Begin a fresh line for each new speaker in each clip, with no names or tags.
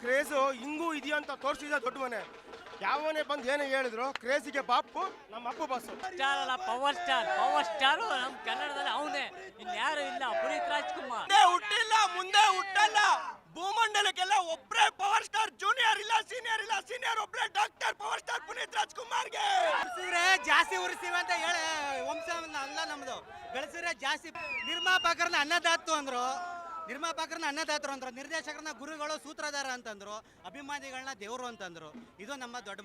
Craze ಹಿಂಗೂ ಇದೆಯಾ ಅಂತ ತೋರಿಸಿದ ದೊಡ್ಡ ಮನೆ. ಯಾವನೇ ಬಂದು ಏನೇ ಹೇಳಿದ್ರು ಕ್ರೇಜಿಗೆ ಬಾಪು ನಮ್ಮ ಅಪ್ಪು ಬಸ್ಸು
ಸ್ಟಾರ್ ಅಲ್ಲ ಪವರ್ ಸ್ಟಾರ್ ಪವರ್ ಸ್ಟಾರ್ ನಮ್ಮ ಕನ್ನಡದಲ್ಲಿ ಅವನೇ. ಇನ್ಯಾರು ಇಲ್ಲ ಪುನೀತ್ ರಾಜ್ಕುಮಾರ್.
ಮುಂದೆ ಹುಟ್ಟಿಲ್ಲ ಮುಂದೆ ಹುಟ್ಟಲ್ಲ. ಭೂಮಂಡಲಕ್ಕೆಲ್ಲ ಒಬ್ಬರೇ ಪವರ್ ಸ್ಟಾರ್ ಜೂನಿಯರ್ ಇಲ್ಲ ಸೀನಿಯರ್ ಇಲ್ಲ ಸೀನಿಯರ್ ಒಬ್ಬರೇ ಡಾಕ್ಟರ್ ಪವರ್ ಸ್ಟಾರ್ ಪುನೀತ್ ರಾಜ್ಕುಮಾರ್ಗೆ.
ಬೆಳೆಸಿದ್ರೆ ಜಾಸ್ತಿ ಉರಿಸ್ತೀವಿ ಅಂತ ಹೇಳಿ ವಂಶ ಅಲ್ಲ ನಮ್ದು. ಬೆಳೆಸಿದ್ರೆ ಜಾಸ್ತಿ. ನಿರ್ಮಾಪಕರನ್ನ ಅನ್ನದಾತು ಅಂದ್ರು. ನಿರ್ಮಾಪಕರನ್ನ ಅನ್ನದಾತರು ಅಂದ್ರು, ನಿರ್ದೇಶಕರನ್ನ ಗುರುಗಳು, ಸೂತ್ರಧಾರ ಅಂತಂದ್ರು ಅಭಿಮಾನಿಗಳನ್ನ ದೇವರು ಅಂತಂದ್ರು. ಇದು ನಮ್ಮ ದೊಡ್ಡ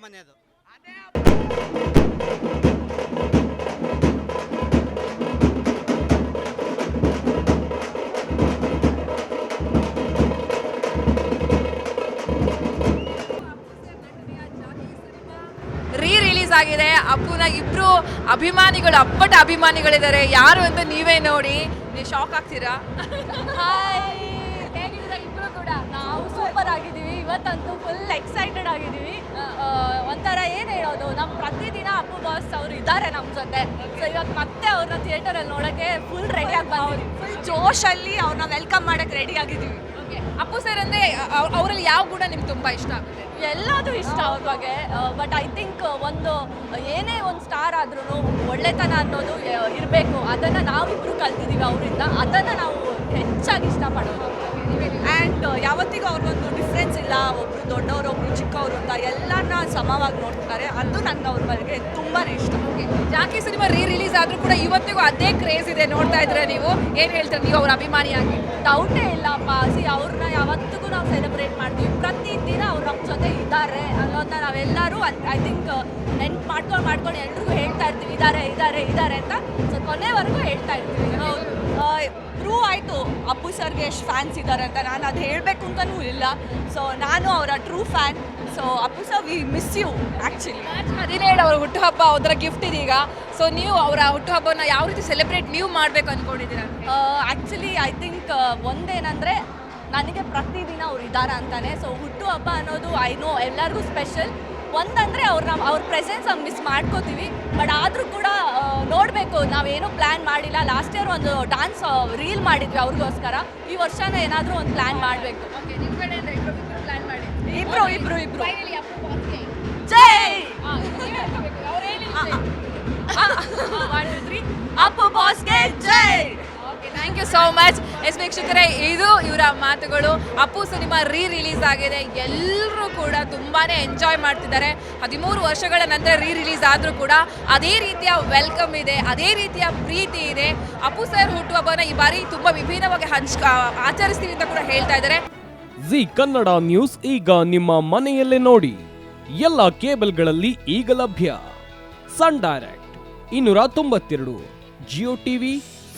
ರೀ ರಿಲೀಸ್ ಆಗಿದೆ. ಅಪ್ಪುನ ಇಬ್ರು ಅಭಿಮಾನಿಗಳು, ಅಪ್ಪಟ ಅಭಿಮಾನಿಗಳಿದ್ದಾರೆ. ಯಾರು ಅಂತ ನೀವೇ ನೋಡಿ. ನೀವು ಶಾಕ್ ಆಗ್ತೀರಾ?
ಹಾಯ್ ಹೇಗಿದ್ದೀರಾ ಕೂಡ. ನಾವು ಸೂಪರ್ ಆಗಿದ್ದೀವಿ. ಇವತ್ತಂತೂ ಫುಲ್ ಎಕ್ಸೈಟೆಡ್ ಆಗಿದ್ದೀವಿ. ಒಂಥರ ಏನು ಹೇಳೋದು? ನಮ್ಮ ಪ್ರತಿದಿನ ಅಪ್ಪು ಬಾಸ್ ಅವರು ಇದ್ದಾರೆ ನಮ್ಮ ಜೊತೆ. ಸೊ ಇವಾಗ ಮತ್ತೆ ಅವ್ರನ್ನ ಥಿಯೇಟರಲ್ಲಿ ನೋಡೋಕ್ಕೆ ಫುಲ್ ರೆಡಿ ಆಗಿ ಫುಲ್ ಫುಲ್ ಜೋಶಲ್ಲಿ ಅವ್ರನ್ನ ವೆಲ್ಕಮ್ ಮಾಡೋಕ್ಕೆ ರೆಡಿ ಆಗಿದ್ದೀವಿ.
ಅಪ್ಪು ಸರ್ ಅಂದ್ರೆ ಅವ್- ಅವರಲ್ಲಿ ಯಾವ ಗುಣ ನಿಮ್ಗೆ ತುಂಬಾ ಇಷ್ಟ ಆಗುತ್ತೆ?
ಎಲ್ಲದೂ ಇಷ್ಟ ಅವ್ರ ಬಗ್ಗೆ ಬಟ್ ಐ ಥಿಂಕ್ ಒಂದು ಏನೇ ಒಂದು ಸ್ಟಾರ್ ಆದ್ರೂ ಒಳ್ಳೆತನ ಅನ್ನೋದು ಇರಬೇಕು. ಅದನ್ನು ನಾವಿಬ್ರು ಕಲ್ತಿದ್ದೀವಿ ಅವರಿಂದ. ಅದನ್ನು ನಾವು ಹೆಚ್ಚಾಗಿ ಇಷ್ಟಪಡೋದು. ಆ್ಯಂಡ್ ಯಾವತ್ತಿಗೂ ಅವ್ರಿಗೊಂದು ಒಬ್ರು ದೊಡ್ಡವರು, ಒಬ್ರು ಚಿಕ್ಕವರು ಅಂತ ಎಲ್ಲರನ್ನ ಸಮವಾಗಿ ನೋಡ್ತಾರೆ. ಅದು ನನಗೆ ಅವ್ರ ಬಗ್ಗೆ ತುಂಬಾ ಇಷ್ಟ.
ಜಾಕಿ ಸಿನಿಮಾ ರೀ ರಿಲೀಸ್ ಆದ್ರೂ ಕೂಡ ಇವತ್ತಿಗೂ ಅದೇ ಕ್ರೇಜ್ ಇದೆ ನೋಡ್ತಾ ಇದ್ರೆ ನೀವು. ಏನ್ ಹೇಳ್ತೀರಾ ನೀವು? ಅವ್ರ ಅಭಿಮಾನಿಯಾಗಿ.
ಡೌಟೇ ಇಲ್ಲಪ್ಪ ಸಿ ಅವ್ರನ್ನ ಯಾವತ್ತಿಗೂ ನಾವು ಪ್ರತಿದಿನ ಅವ್ರು ನಮ್ಮ ಜೊತೆ ಇದ್ದಾರೆ ಅನ್ನೋದನ್ನ ನಾವೆಲ್ಲರೂ ಐ ಥಿಂಕ್ ನೆನ್ಪು ಮಾಡ್ಕೊಂಡು ಮಾಡ್ಕೊಂಡು ಎಲ್ರಿಗೂ ಹೇಳ್ತಾ ಇರ್ತೀವಿ ಇದ್ದಾರೆ ಇದ್ದಾರೆ ಇದ್ದಾರೆ ಅಂತ ಸೊ ಕೊನೆವರೆಗೂ ಹೇಳ್ತಾ ಇರ್ತೀವಿ. ಪ್ರೂವ್ ಆಯಿತು ಅಪ್ಪು ಸರ್ಗೆ ಎಷ್ಟು ಫ್ಯಾನ್ಸ್ ಇದ್ದಾರೆ ಅಂತ ನಾನು ಅದು ಹೇಳಬೇಕು ಅಂತಲೂ ಇಲ್ಲ. ಸೊ ನಾನು ಅವರ true fan so Appu sir we miss you actually
ಹದಿನೇಳು ಅವರ ಹುಟ್ಟುಹಬ್ಬ ಅದರ ಗಿಫ್ಟ್ ಇದೀಗ. ಸೊ ನೀವು ಅವರ ಹುಟ್ಟುಹಬ್ಬನ ಯಾವ ರೀತಿ ಸೆಲೆಬ್ರೇಟ್ ನೀವು ಮಾಡಬೇಕು ಅಂದ್ಕೊಂಡಿದ್ದೀರ?
ಆ್ಯಕ್ಚುಲಿ ಐ ಥಿಂಕ್ ಒಂದೇನಂದರೆ ನನಗೆ ಪ್ರತಿದಿನ ಅವ್ರು ಇದ್ದಾರೆ ಅಂತಾನೆ. ಸೊ ಹುಟ್ಟುಹಬ್ಬ ಅನ್ನೋದು ಐ ನೋ ಎಲ್ಲರಿಗೂ ಸ್ಪೆಷಲ್ ಒಂದಂದರೆ ನಮ್ಮ ಅವ್ರ ಪ್ರೆಸೆನ್ಸ್ ನಾವು ಮಿಸ್ ಮಾಡ್ಕೋತೀವಿ. ಬಟ್ ಆದರೂ ಕೂಡ ನೋಡಬೇಕು ನಾವೇನು ಪ್ಲ್ಯಾನ್ ಮಾಡಿಲ್ಲ. ಲಾಸ್ಟ್ ಇಯರ್ ಒಂದು ಡಾನ್ಸ್ ರೀಲ್ ಮಾಡಿದ್ವಿ ಅವ್ರಿಗೋಸ್ಕರ. ಈ ವರ್ಷನ ಏನಾದರೂ ಒಂದು ಪ್ಲ್ಯಾನ್ ಮಾಡಬೇಕು.
ಇಬ್ರು
ಇಬ್ರು ಇಬ್ರು ಜೈ! ಅಪ್ಪು ಬಾಸ್ಗೆ ಜೈ!
Okay thank you so much yes ವೀಕ್ಷಕರೇ, ಇದು ಇವರ ಮಾತುಗಳು. ಅಪ್ಪು ಸಿನಿಮಾ ರೀ ರಿಲೀಸ್ ಆಗಿದೆ. ಎಲ್ಲರೂ ಕೂಡ ತುಂಬಾನೇ ಎಂಜಾಯ್ ಮಾಡ್ತಿದ್ದಾರೆ. ಹದಿಮೂರು ವರ್ಷಗಳ ನಂತರ ರೀ ರಿಲೀಸ್ ಆದರೂ ಕೂಡ ಅದೇ ರೀತಿಯ ವೆಲ್ಕಮ್ ಇದೆ, ಅದೇ ರೀತಿಯ ಪ್ರೀತಿ ಇದೆ. ಅಪ್ಪು ಸರ್ ಹುಟ್ಟುಹಬ್ಬನ ಈ ಬಾರಿ ತುಂಬ ವಿಭಿನ್ನವಾಗಿ ಹಂಚ್ ಆಚರಿಸ್ತೀವಿ ಅಂತ ಕೂಡ ಹೇಳ್ತಾ ಇದ್ದಾರೆ.
ಜಿ ಕನ್ನಡ ನ್ಯೂಸ್ ಈಗ ನಿಮ್ಮ ಮನೆಯಲ್ಲೇ ನೋಡಿ. ಎಲ್ಲ ಕೇಬಲ್ಗಳಲ್ಲಿ ಈಗ ಲಭ್ಯ. ಸನ್ ಡೈರೆಕ್ಟ್, ಇನ್ನೂರ ತೊಂಬತ್ತೆರಡು, ಜಿಯೋ ಟಿವಿ